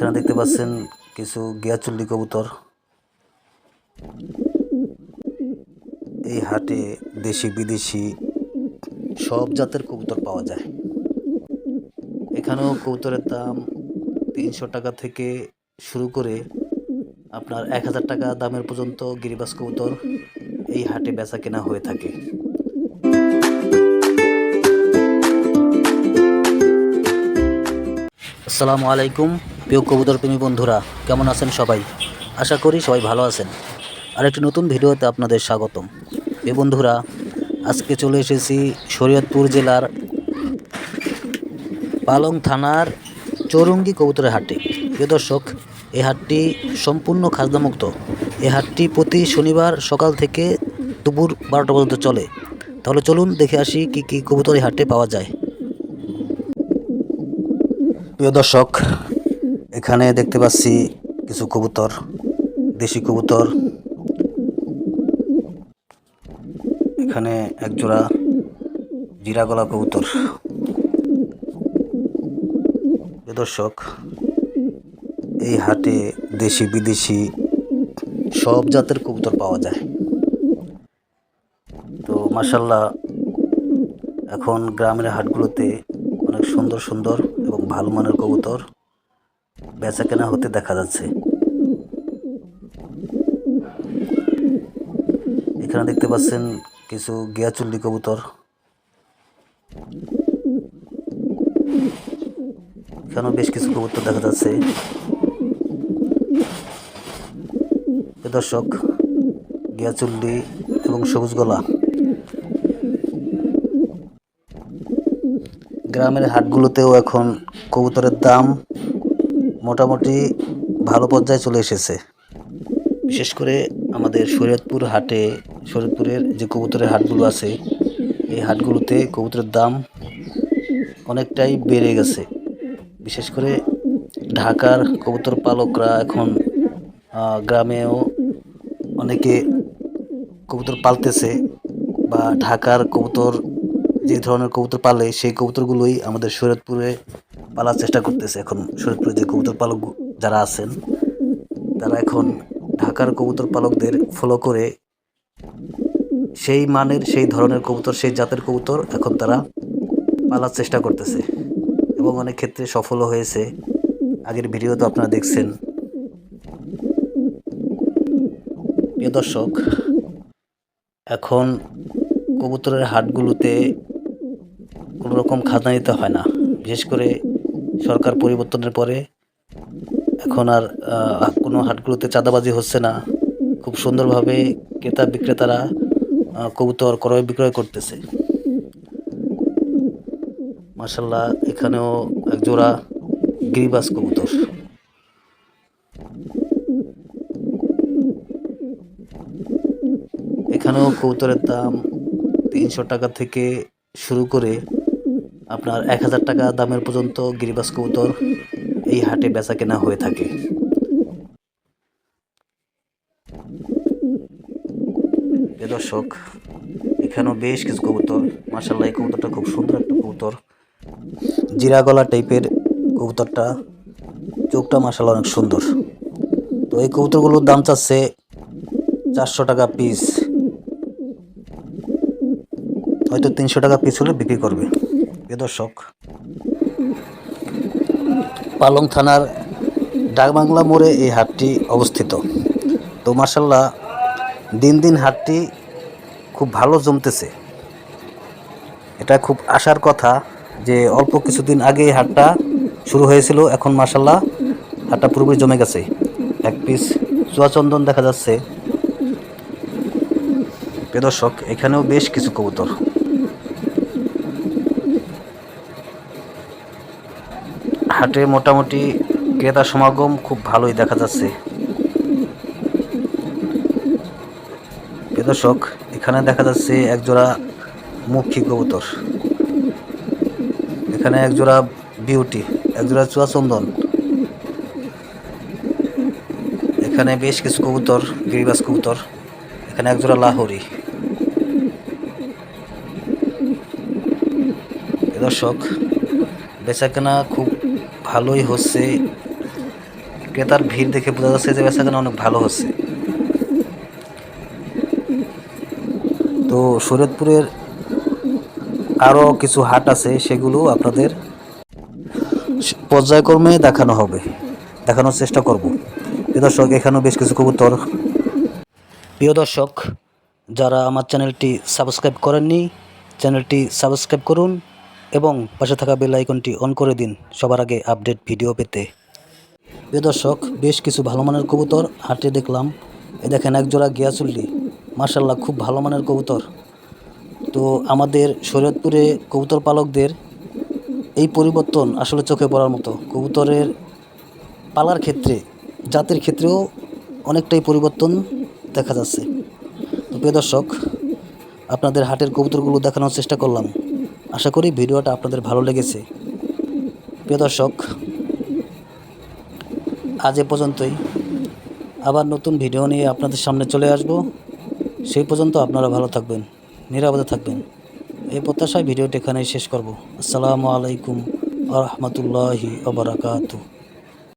এখানে দেখতে পাচ্ছেন কিছু গিয়াচুল্লি কবুতর। এই হাটে দেশি, বিদেশি সব জাতের কবুতর পাওয়া যায়। এখানেও কবুতরের দাম তিনশো টাকা থেকে শুরু করে আপনার এক হাজার টাকা দামের পর্যন্ত গিরিবাস কবুতর এই হাটে বেচা কেনা হয়ে থাকে। আসসালামু আলাইকুম। প্রিয় কবুতর প্রেমী বন্ধুরা, কেমন আছেন সবাই? আশা করি সবাই ভালো আছেন। আর একটি নতুন ভিডিওতে আপনাদের স্বাগতম। এ বন্ধুরা, আজকে চলে এসেছি শরীয়তপুর জেলার পালং থানার চৌরঙ্গি কবুতরের হাটে। প্রিয় দর্শক, এই হাটটি সম্পূর্ণ খাজনামুক্ত। এই হাটটি প্রতি শনিবার সকাল থেকে দুপুর বারোটা পর্যন্ত চলে। তাহলে চলুন দেখে আসি কি কি কবুতর এই হাটে পাওয়া যায়। প্রিয় দর্শক এখানে দেখতে পাচ্ছি কিছু কবুতর, দেশি কবুতর। এখানে একজোড়া জিরা গলা কবুতর দর্শক, এই হাটে দেশি, বিদেশি সব জাতের কবুতর পাওয়া যায়। তো মাসাল্লাহ এখন গ্রামের হাটগুলোতে অনেক সুন্দর সুন্দর এবং ভালো মানের কবুতর বেচা কেনা হতে দেখা যাচ্ছে। এখানে দেখতে পাচ্ছেন কিছু গিয়াচুল্লি কবুতর। এখানেও বেশ কিছু কবুতর দেখা যাচ্ছে। দর্শক, গিয়াচুল্লি এবং সবুজ গলা। গ্রামের হাটগুলোতেও এখন কবুতরের দাম মোটামুটি ভালো পর্যায়ে চলে এসেছে। বিশেষ করে আমাদের শরীয়তপুর হাটে, শরীয়তপুরের যে কবুতরের হাটগুলো আছে, এই হাটগুলোতে কবুতরের দাম অনেকটাই বেড়ে গেছে। বিশেষ করে ঢাকার কবুতর পালকরা এখন গ্রামেও অনেকে কবুতর পালতেছে বা ঢাকার কবুতর যে ধরনের কবুতর পালে, সেই কবুতরগুলোই আমাদের শরীয়তপুরে পালার চেষ্টা করতেছে এখন শরীয়তপুরে যে কবুতর পালক যারা আছেন, তারা এখন ঢাকার কবুতর পালকদের ফলো করে সেই মানের, সেই ধরনের কবুতর, সেই জাতের কবুতর এখন তারা পালার চেষ্টা করতেছে। এবং অনেক ক্ষেত্রে সফলও হয়েছে। আগের ভিডিও তো আপনারা দেখছেন। প্রিয় দর্শক, এখন কবুতরের হাটগুলোতে কোনো রকম খাজনা দিতে হয় না। বিশেষ করে সরকার পরিবর্তনের পরে এখন আর কোনো হাটগুলোতে চাঁদাবাজি হচ্ছে না। খুব সুন্দরভাবে ক্রেতা বিক্রেতারা কবুতর, ক্রয় বিক্রয় করতেছে। মার্শাল্লাহ এখানেও এক জোড়া গিরিবাস কবুতর। এখানেও কবুতরের দাম তিনশো টাকা থেকে শুরু করে আপনার এক হাজার টাকা দামের পর্যন্ত গিরিবাস কবুতর এই হাটে বেচা কেনা হয়ে থাকে। দর্শক, এখানেও বেশ কিছু কবুতর। মাসাল্লাহ এই কবুতরটা খুব সুন্দর একটা কবুতর। জিরা গলা টাইপের কবুতরটা। চোখটা মাসাল্লাহ অনেক সুন্দর। তো এই কবুতরগুলোর দাম চাচ্ছে চারশো টাকা পিস হয়তো তিনশো টাকা পিস হলে বিক্রি করবে। প্রিয় দর্শক, পালং থানার ডাকবাংলা মোড়ে এই হাটটি অবস্থিত। তো মার্শাল্লাহ দিন দিন হাটটি খুব ভালো জমতেছে। এটা খুব আশার কথা যে অল্প কিছুদিন আগে এই হাটটা শুরু হয়েছিল, এখন মার্শাল্লাহ হাটটা পুরোপুরি জমে গেছে। এক পিস চুয়াচন্দন দেখা যাচ্ছে। প্রিয় দর্শক, এখানেও বেশ কিছু কবুতর। হাটে মোটামুটি ক্রেতা সমাগম খুব ভালোই দেখা যাচ্ছে। দর্শক, এখানে দেখা যাচ্ছে একজোড়া মুখী কবুতর। এখানে একজোড়া বিউটি, একজোড়া চুয়াচন্দন এখানে বেশ কিছু কবুতর, গিরিবাস কবুতর। এখানে একজোড়া লাহোরি। দর্শক, বেচাকেনা খুব ভালোই হচ্ছে। ক্রেতার ভিড় দেখে বোঝা যাচ্ছে যে বেচাকেনা অনেক ভালো হচ্ছে। তো শরীয়তপুরের আরও কিছু হাট আছে, সেগুলো আপনাদের পর্যায়ক্রমে দেখানো হবে। দেখানোর চেষ্টা করব। প্রিয় দর্শক, এখানেও বেশ কিছু কবুতর। প্রিয় দর্শক, যারা আমার চ্যানেলটি সাবস্ক্রাইব করেননি, চ্যানেলটি সাবস্ক্রাইব করুন। এবং পাশে থাকা বেল আইকনটি অন করে দিন সবার আগে আপডেট ভিডিও পেতে। প্রিয় দর্শক, বেশ কিছু ভালো মানের কবুতর হাটে দেখলাম। এ দেখেন একজোড়া গিয়াচুল্লি মার্শাল্লাহ খুব ভালো মানের কবুতর। তো আমাদের শরীয়তপুরে কবুতর পালকদের এই পরিবর্তন আসলে চোখে পড়ার মতো। কবুতরের পালার ক্ষেত্রে, জাতের ক্ষেত্রেও অনেকটাই পরিবর্তন দেখা যাচ্ছে। তো প্রিয় দর্শক, আপনাদের হাটের কবুতরগুলো দেখানোর চেষ্টা করলাম। আশা করি ভিডিওটা আপনাদের ভালো লেগেছে। প্রিয় দর্শক, আজ এ পর্যন্তই। আবার নতুন ভিডিও নিয়ে আপনাদের সামনে চলে আসব। সেই পর্যন্ত আপনারা ভালো থাকবেন, নিরাপদে থাকবেন। এই প্রত্যাশায় ভিডিওটি এখানেই শেষ করব। আসসালামু আলাইকুম আ রহমতুল্লাহি আবরাকাতু